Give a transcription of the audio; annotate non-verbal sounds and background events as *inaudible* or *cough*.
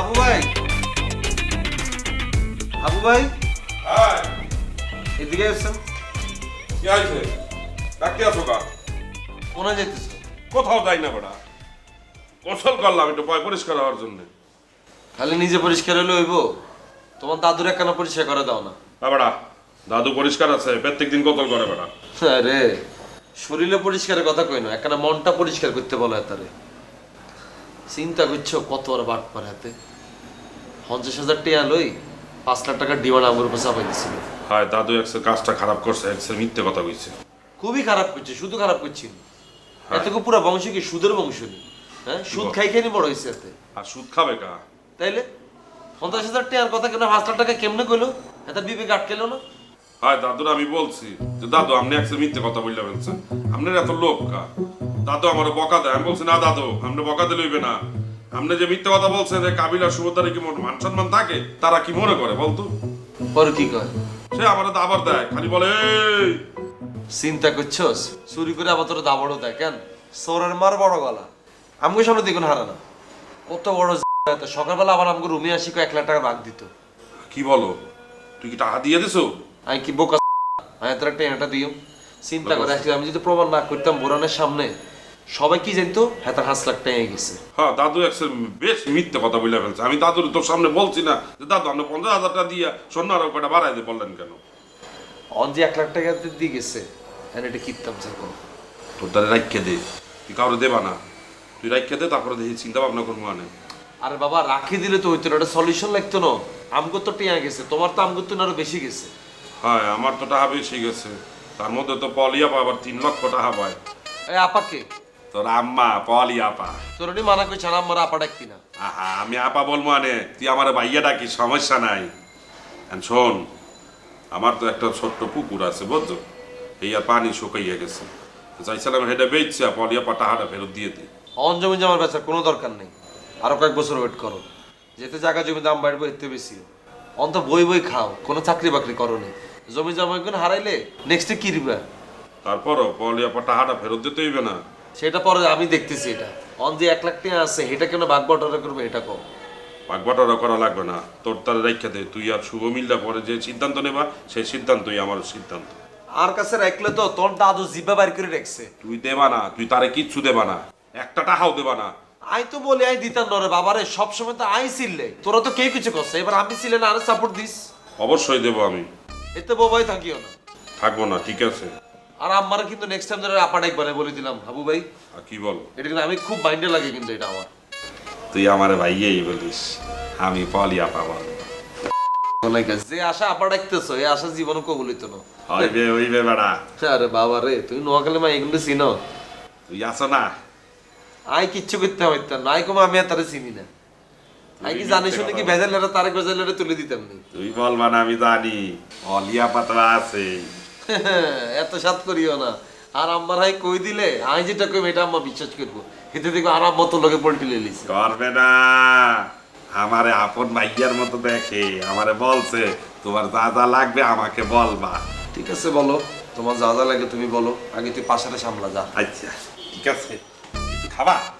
হাবু ভাই। হাবু ভাই হ্যাঁ। এদিকে এসছেন। কি হয়েছে? ডাকতে আসো কা কোনে যেতেছ কোথাও যাই না গোসল করলাম একটু পয় পরিষ্কার হওয়ার জন্য। খালি নিজে পরিষ্কার হলে হইব? তোমার দাদুর একখানা পরিষ্কার করে দাও না? বেড়া দাদু পরিষ্কার আছে প্রত্যেক দিন গোসল করে বেড়া আরে শরীরে পরিষ্কারের কথা কই না একখানা মনটা পরিষ্কার করতে বলো তারে চিন্তা করছ কত আর বাট পার হাতে? পঞ্চাশ হাজার টাকা লই পাঁচ লাখ টাকার ডিমান্ড আমার উপর চাপাই দিছিল। হয় দাদু একসের কাজটা খারাপ করছে একসের মিথ্যে কথা কইছে। খুবই খারাপ করছে শুধু খারাপ করছি না। এতকে পুরো বংশ কি সুদের বংশ নি হ্যাঁ? সুদ খাই খাই বড় হয়েছে এতে। আর সুদ খাবে কা তাইলে? পঞ্চাশ হাজার টাকার কথা কেন পাঁচ লাখ টাকা কেমনে কইলো? এত বিবেক আটকেলো না। হয় দাদুর আমি বলছি যে দাদু আপনি একসের মিথ্যে কথা বললে ফেলছেন। আপনার এত লোক কা দাদু আমার বকা দেয় আমি বলছি না দাদু আপনি বকা দিলে হইবে না। আপনি যে মিথ্যে কথা বলছেন যে কাবিলা সুভদ্রারে কি মোট মান সম্মান থাকে তারা কি মনে করে বলতো পরে কি কয়? সে আমার তো আবার দেয় খালি বলে এই! চিন্তা করছস? চুরি করে আবার তোর দাবড়ও দেয় কেন? সোরের মার বড় গলা। আমাকে সামনে দেখুন হারানা কত বড় এত সকালবেলা আবার আমাকে রুমে আসি কয়েক লাখ টাকা ভাগ দিত। কি বলো? তুই কি টাকা দিয়ে দিছো? আমি কি বোকা আমি তোর একটা এটা দিও। চিন্তা করে আসলে আমি যদি প্রমাণ না করতাম বোরানের সামনে সবাই কি জানতো? হ্যাঁ তার হাঁস লাখ টাকা গেছে। হ্যাঁ দাদু একসের বেশ মিথ্যে কথা বলে ফেলছে। আমি দাদুর তোর সামনে বলছি না যে দাদু আপনি পঞ্চাশ হাজার টাকা দিয়ে আরও কয়টা বাড়াই দিয়ে বললেন কেন? অন যে এক লাখ টাকা দিয়ে গেছে হ্যাঁ এটা কিনতাম স্যার তোর দ্বারা রাখিয়ে দে। তুই কাউরে দেবা না। তুই রাখিয়ে দে তারপরে দেখি চিন্তা ভাবনা করব মানে আরে বাবা রাখি দিলে তো হইতো না একটা সলিউশন লাগতো না। আমগো তো টিয়া গেছে তোমার তো আমগো তো আরও বেশি গেছে। হ্যাঁ আমার তো টাকা বেশি গেছে। তার মধ্যে তো পলিয়া আবার তিন লক্ষ টাকা পায়। এই আপাকে তোর আম্মা পলি আপা তোর উনি মানা করছে না আমার আপা ডাকতি না। আহা আমি আপা বলব মানে তুই আমার ভাইয়া ডাকি সমস্যা নাই। And শোন আমার তো একটা ছোট্ট পুকুর আছে বুঝছ? এই আর পানি শুকাইয়া গেছে। চাইছিলাম হেঁটে বেচছে পলিয়া পা টাকাটা ফেরত দিয়ে অন জমি জমার বেচার কোনো দরকার নেই। আরও কয়েক বছর ওয়েট করো। যেতে জায়গা জমি দাম বাড়বে এতে বেশি। অন্ত বই বই খাও কোনো চাকরি বাকরি করো নি। জমি জমা কোনো হারাইলে নেক্সটে কি দিবা? তারপরও পলিয়া পা টাকাটা ফেরত দিতে হইবে না। সেটা পরে আমি দেখতেছি এটা। অন যে এক লাখ টাকা আছে এটা কেন ভাগ বটরা করবে এটা কম বাগবাটোয়ারা করা লাগবে না। তোর তারা রেখে দে তুই আর শুভ মিলটা পরে যে সিদ্ধান্ত নেবা সেই সিদ্ধান্তই আমার সিদ্ধান্ত। আর কাছে রাখলে তো তোর দাদু জিব্বা বাইর করে রাখছে। তুই দেবা না তুই তারে কিচ্ছু দেবা না। একটা টাকাও দেবা না। আই তো বলি আই দিতাম নরে বাবারে সবসময় তো আই ছিলে তোরা তো কে কিছু করছে এবার আমি ছিলে না আরে সাপোর্ট দিস। অবশ্যই দেবো আমি। এতে বোবাই থাকিও না। থাকব না ঠিক আছে। আর আমার কিন্তু নেক্সট টাইম ধরে আপাটা একবারে বলে দিলাম হাবু ভাই। আর কি বল? এটা কিন্তু আমি খুব মাইন্ডে লাগে কিন্তু এটা আমার। তুই আমার ভাইয়েই বলিস আমি পলি আপা বল। যে আশা আপা ডাকতেছো এই আশা জীবনে কবুল হইতো না। হইবে হইবে বেড়া। আরে বাবা রে তুমি নোয়াখালী মা এগুলো চিনো। তুই আছো না? আই কিচ্ছু করতে হইতাম না। আই কম আমি আর তারে চিনি না। আই কি জানি শুনে কি ভেজাল লেটা তারে ভেজাল লেটা তুলে দিতাম নি তুই বলবা না আমি জানি। অলিয়া পাতলা আছে। *laughs* এত সাত করিও না। আর আম্মার হাই কই দিলে? আই যেটা কই এটা আম্মা বিশ্বাস করব। এতে দেখব আর আম্মা তো লোকে পল্টি লিলিছে করবে না। আমারে আপন মতো দেখে। আমারে বলছে তোমার যা যা লাগবে আমাকে বলবা। ঠিক আছে বলো। তোমার যা যা লাগে তুমি বলো। আগে তুই পাশাটা সামলা যা। আচ্ছা ঠিক আছে। খাবা?